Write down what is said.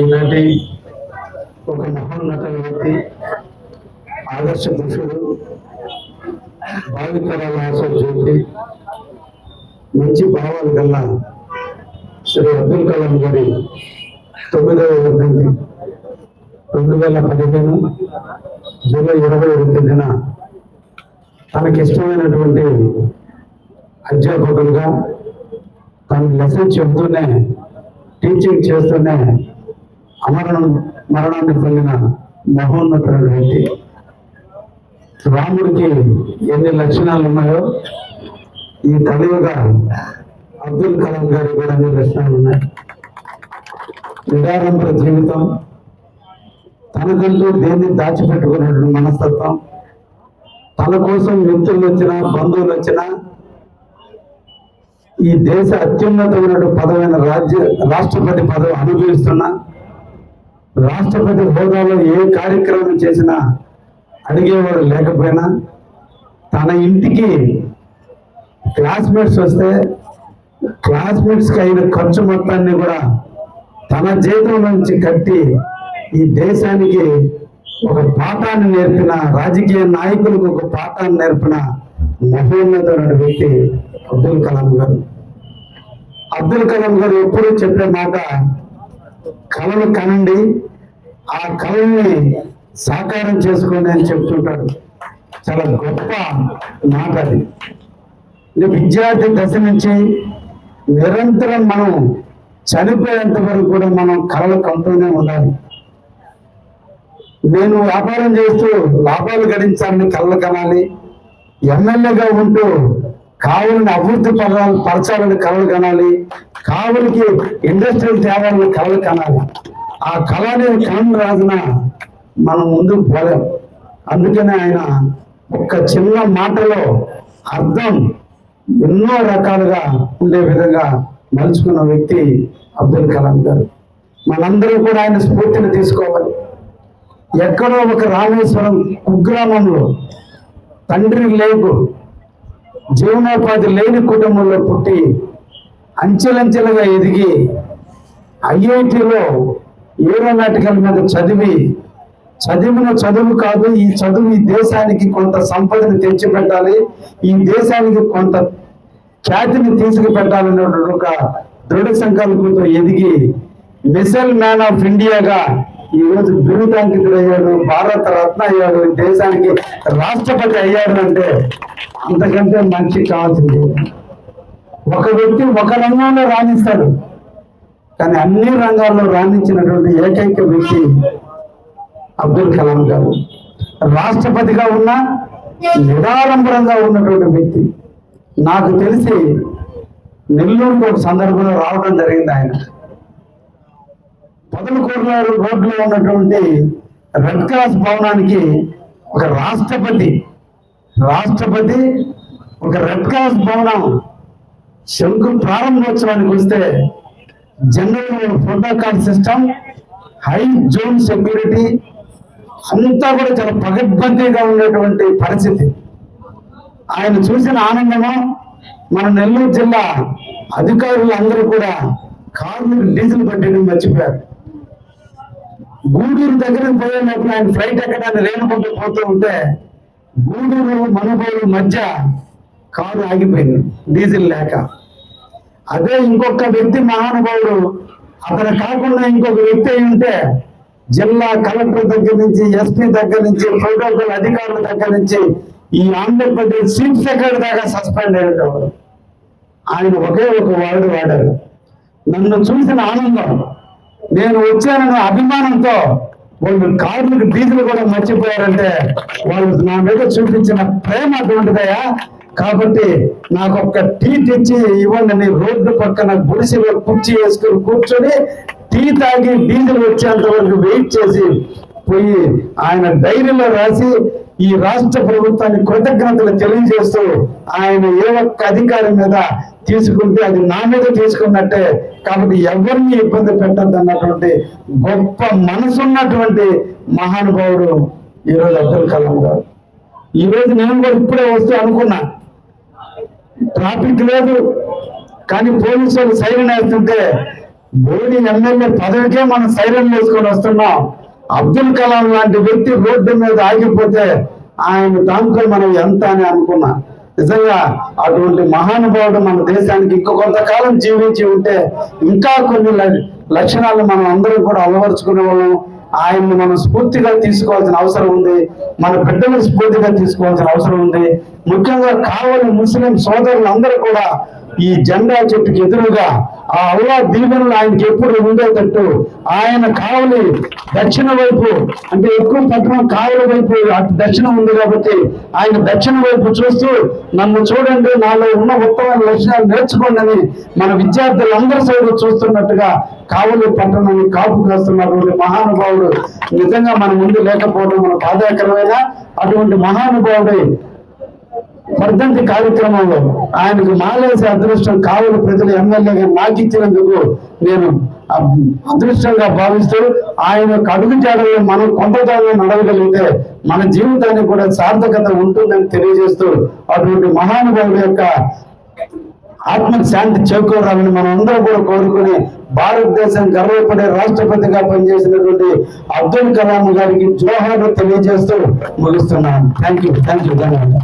ఇలాంటి ఒక మహోన్నత వ్యక్తి ఆదర్శ పురుషుడు భావితరాల ఆశ జ్యోతి మంచి భావాలు గల శ్రీ అబ్దుల్ కలాం గారి తొమ్మిదవ వర్ధంతి రెండు వేల పదిహేను జూలై ఇరవై తేదీన తనకిష్టమైనటువంటి అధ్యాపకులుగా తను లెసన్ చెబుతూనే టీచింగ్ చేస్తూనే అమరణం మరణాన్ని పొందిన మహోన్నతుడు వ్యక్తి. రాముడికి ఎన్ని లక్షణాలు ఉన్నాయో ఈ కలియుగా అబ్దుల్ కలాం గారికి కూడా అన్ని లక్షణాలు ఉన్నాయి. నిరాడంబర జీవితం తనకంటూ దేన్ని దాచిపెట్టుకున్నటువంటి మనస్తత్వం. తన కోసం మిత్రులు వచ్చినా బంధువులు వచ్చినా ఈ దేశ అత్యున్నతమైన పదవైన రాజ్య రాష్ట్రపతి పదవి అనుభవిస్తున్నా రాష్ట్రపతి హోదాలో ఏ కార్యక్రమం చేసినా అడిగేవాడు లేకపోయినా తన ఇంటికి క్లాస్మేట్స్ వస్తే క్లాస్మేట్స్కి అయిన ఖర్చు మొత్తాన్ని కూడా తన జీతం నుంచి కట్టి ఈ దేశానికి ఒక పాఠాన్ని నేర్పిన రాజకీయ నాయకులకు ఒక పాఠాన్ని నేర్పిన మహోన్నతుడు వ్యక్తి అబ్దుల్ కలాం గారు. అబ్దుల్ కలాం గారు ఎప్పుడూ చెప్పే మాట కళలు కనండి ఆ కళల్ని సాకారం చేసుకోండి అని చెప్తుంటాడు. చాలా గొప్ప మాట అది. విద్యార్థి దశ నుంచి నిరంతరం మనం చనిపోయేంత వరకు కూడా మనం కళలు కంటూనే ఉండాలి. నేను వ్యాపారం చేస్తూ లాభాలు గడించాలని కళ్ళ కనాలి ఎమ్మెల్యేగా ఉంటూ కావులని అభివృద్ధి పడాలి పరచాలని కళలు కనాలి కావులకి ఇండస్ట్రియల్ తేవాలని కళలు కనాలి. ఆ కళ అనేది కలం రాజున మనం ముందుకు పోలేం. అందుకనే ఆయన ఒక్క చిన్న మాటలో అర్థం ఎన్నో రకాలుగా ఉండే విధంగా మలుచుకున్న వ్యక్తి అబ్దుల్ కలాం గారు. మనందరూ కూడా ఆయన స్ఫూర్తిని తీసుకోవాలి. ఎక్కడో ఒక రామేశ్వరం కుగ్రామంలో తండ్రి లేకు జీవనోపాధి లేని కుటుంబంలో పుట్టి అంచెలంచెలుగా ఎదిగి ఐఐటిలో ఏరోనాటికల్ మీద చదివి చదివిన చదువు కాదు ఈ చదువు ఈ దేశానికి కొంత సంపదను తెచ్చిపెట్టాలి ఈ దేశానికి కొంత ఖ్యాతిని తీసుకుపెట్టాలనే ఒక దృఢ సంకల్పంతో ఎదిగి మిసైల్ మ్యాన్ ఆఫ్ ఇండియాగా ఈ రోజు బిరుదాంకితుడయ్యాడు భారత రత్న అయ్యాడు దేశానికి రాష్ట్రపతి అయ్యాడు అంటే అంతకంటే మంచి కాదు. ఒక వ్యక్తి ఒక రంగంలో రాణిస్తాడు. కానీ అన్ని రంగాల్లో రాణించినటువంటి ఏకైక వ్యక్తి అబ్దుల్ కలాం గారు. రాష్ట్రపతిగా ఉన్న నిరాడంబరంగా ఉన్నటువంటి వ్యక్తి. నాకు తెలిసి నెల్లూరుకు ఒక సందర్భంలో రావడం జరిగింది ఆయన. పొదలకూరులో రోడ్లో ఉన్నటువంటి రెడ్ క్రాస్ భవనానికి ఒక రాష్ట్రపతి రాష్ట్రపతి ఒక రెడ్ క్రాస్ భవనం శంకు ప్రారంభోత్సవానికి వస్తే general protocol system high zone security అంతా కూడా చాలా పగడ్బందీగా ఉండేటువంటి పరిస్థితి. ఆయన చూసిన ఆనందము మన నెల్లూరు జిల్లా అధికారులు అందరూ కూడా కార్మికులు డీజిల్ పట్టడం మర్చిపోయారు. గూడూరు దగ్గరకు పోయేటప్పుడు ఆయన ఫ్లైట్ ఎక్కడానికి రేణుకుంటూ పోతూ ఉంటే గూడూరు మనుగోలు మధ్య కారు ఆగిపోయింది డీజిల్ లేక. అదే ఇంకొక వ్యక్తి మహానుభావుడు అతను కాకుండా ఇంకొక వ్యక్తి అయి ఉంటే జిల్లా కలెక్టర్ దగ్గర నుంచి ఎస్పీ దగ్గర నుంచి ప్రోటోకాల్ అధికారుల దగ్గర నుంచి ఈ ఆంధ్రప్రదేశ్ చీఫ్ సెక్రటరీ దాకా సస్పెండ్ అయ్యేటవాడు ఆయన ఒకే ఒక వార్డు వాడారు. నన్ను చూసిన ఆనందం నేను వచ్చానన్న అభిమానంతో వాళ్ళు కార్లకు డీజిల్ కూడా మర్చిపోయారంటే వాళ్ళు నా మీద చూపించిన ప్రేమ అటువంటిదయా కాబట్టి నాకు ఒక్క టీ తెచ్చి ఇవ్వండి రోడ్డు పక్కన గుడిసెలో కుర్చీ వేసుకుని కూర్చొని టీ తాగి డీజిల్ వచ్చేంత వరకు వెయిట్ చేసి పోయి ఆయన డైరీలో రాసి ఈ రాష్ట్ర ప్రభుత్వానికి కృతజ్ఞతలు తెలియజేస్తూ ఆయన ఏ ఒక్క అధికారి మీద తీసుకుంటే అది నా మీద తీసుకున్నట్టే. కాబట్టి ఎవరిని ఇబ్బంది పెట్టద్దు అన్నటువంటి గొప్ప మనసున్నటువంటి మహానుభావుడు ఈరోజు అబ్దుల్ కలాం గారు. ఈ రోజు నేను కూడా ఇప్పుడే వస్తూ అనుకున్నా. ట్రాఫిక్ లేదు కానీ పోలీసు వాళ్ళు సైరన్ వేస్తుంటే మోడీ ఎమ్మెల్యే పదవికే మనం సైరన్ వేసుకొని వస్తున్నాం. అబ్దుల్ కలాం లాంటి వ్యక్తి రోడ్డు మీద ఆగిపోతే ఆయన దాంట్లో మనం ఎంత అని అనుకున్నా. నిజంగా అటువంటి మహానుభావుడు మన దేశానికి ఇంకో కొంతకాలం జీవించి ఉంటే ఇంకా కొన్ని ల- లక్షణాలు మనం అందరం కూడా అలవరుచుకునే వాళ్ళం. ఆయన్ని మనం స్ఫూర్తిగా తీసుకోవాల్సిన అవసరం ఉంది. మన బిడ్డలను స్ఫూర్తిగా తీసుకోవాల్సిన అవసరం ఉంది. ముఖ్యంగా కావలి ముస్లిం సోదరులందరూ కూడా ఈ జెండా చెట్టుకి ఎదురుగా ఆ అల్లా దీవెనలు ఆయనకి ఎప్పుడు ఉండేటట్టు ఆయన కావలి దక్షిణ వైపు అంటే ఎక్కువ పట్టణం కావలి వైపు అటు దక్షిణం ఉంది కాబట్టి ఆయన దక్షిణ వైపు చూస్తూ నన్ను చూడండి నాలో ఉన్న ఉత్తమైన లక్షణాలు నేర్చుకోండి అని మన విద్యార్థులందరి సైడ్ చూస్తున్నట్టుగా కావలి పట్టణాన్ని కాపు కాస్తున్నటువంటి మహానుభావుడు. నిజంగా మన ముందు లేకపోవడం మన బాధాకరమైన అటువంటి మహానుభావుడి వర్ధంతి కార్యక్రమంలో ఆయనకు మాలేసే అదృష్టం కావలి ప్రజలు ఎమ్మెల్యేగా నాకు ఇచ్చినందుకు నేను అదృష్టంగా భావిస్తూ ఆయన యొక్క అడుగు జాడల్లో మనం కొంతదాన్ని నడవగలిగితే మన జీవితానికి కూడా సార్థకత ఉంటుందని తెలియజేస్తూ అటువంటి మహానుభావుల యొక్క ఆత్మకు శాంతి చేకూరాలని మనం అందరం కూడా కోరుకుని భారతదేశం గర్వపడే రాష్ట్రపతిగా పనిచేసినటువంటి అబ్దుల్ కలాం గారికి జోహార్లు తెలియజేస్తూ ముగిస్తున్నాను. థ్యాంక్ యూ థ్యాంక్ యూ ధన్యవాదాలు.